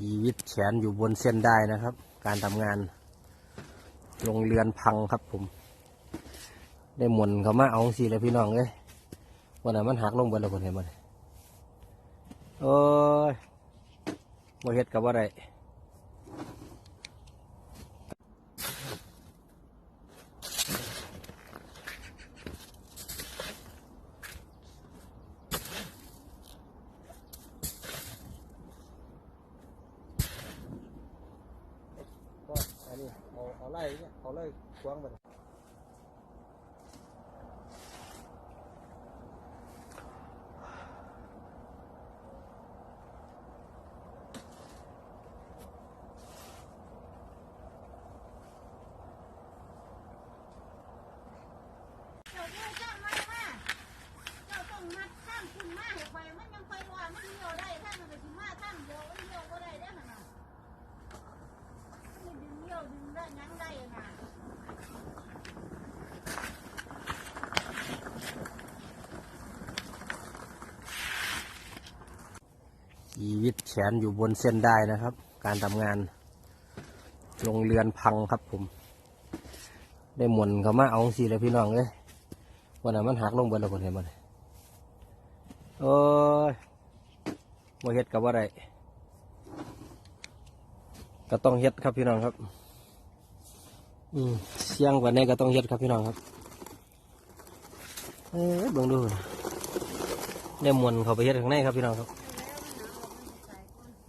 ชีวิตแขนอยู่บนเส้นได้นะครับ การทำงานโรงเรือนพังครับผม ได้หมุนเขามาเอาสิแล้วพี่น้องเลยวันไหนมันหักลงบนแล้วคนเห็นมันโอ้ยบ่เห็ดกับว่าไร ก็อันนี้เอาเอาไล่เนี่ยเอาไล่กว้างไป ชีวิตแขนอยู่บนเส้นได้นะครับ การทำงานโรงเรือนพังครับผม ได้หมุนเขามาเอาสิเลยพี่น้องเลยวันนั้นมันหักลงไปแล้วคนเห็นมันโอ้ยบ่เฮ็ดกับว่าไรก็ต้องเฮ็ดครับพี่น้องครับ อืมเสียงกว่านี้ก็ต้องเฮ็ดครับพี่น้องครับ เอ้ยเบิ่งดูนะได้หมุนเขาไปเฮ็ดข้างในครับพี่น้องครับ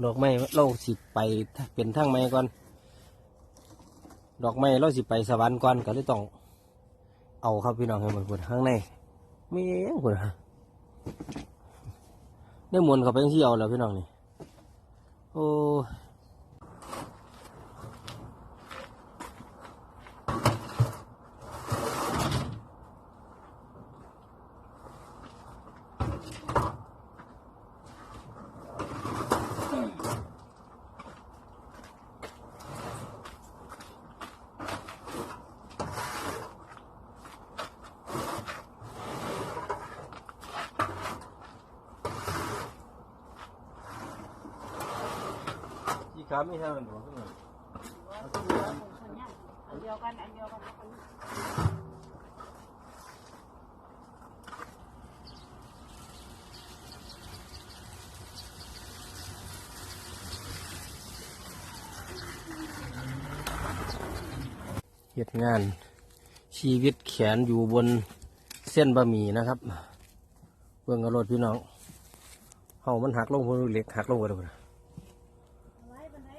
ดอกไม้เราสิไปเป็นทั้งไม้ก่อน ดอกไม้เราสิไปสวรรค์ก่อนก็เลยต้อง เอาครับพี่น้องให้หมดหมดข้างในไม่เองหมดได้หมุนเขาไปที่เอาแล้วพี่น้องนี่โอ้ ที่ขาไม่ใช่มันหรอกขึ้นมาเดียวกันอันเดียวกันนนี้เหตุงานชีวิตแขนอยู่บนเส้นบะหมี่นะครับ เบื้องกระโดดพี่น้องเฮามันหักลงพวเหล็กหักลงไปเลยไว้บันได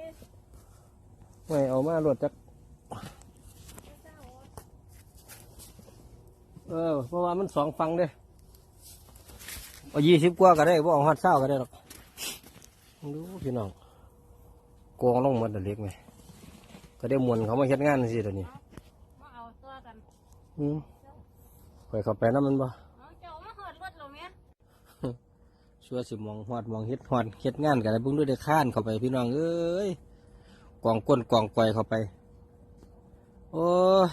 ไม่เอามาโหลดจัก เออ เพราะว่ามันสองฟังเด้เอายี่สิบกว่าก็ได้บ่เอาหัดเศร้าก็ได้หรอกดูพี่น้องโกงลงหมดแล้วเล็กไหมก็ได้มวนเขามาเฮ็ดงานสิตัวนี้มาเอาตัวกันอืมไปเข้าไปน้ำมันบ่เอาเจ้ามาหอดรถเราเนี้ยชัวร์สิมองหอดมองเฮ็ดหอดเฮ็ดงานกันได้เบิ่งด้วยได้ข้านเข้าไปพี่น้องเอ้ย กองก้นกองก่อยเข้าไป โอ้ย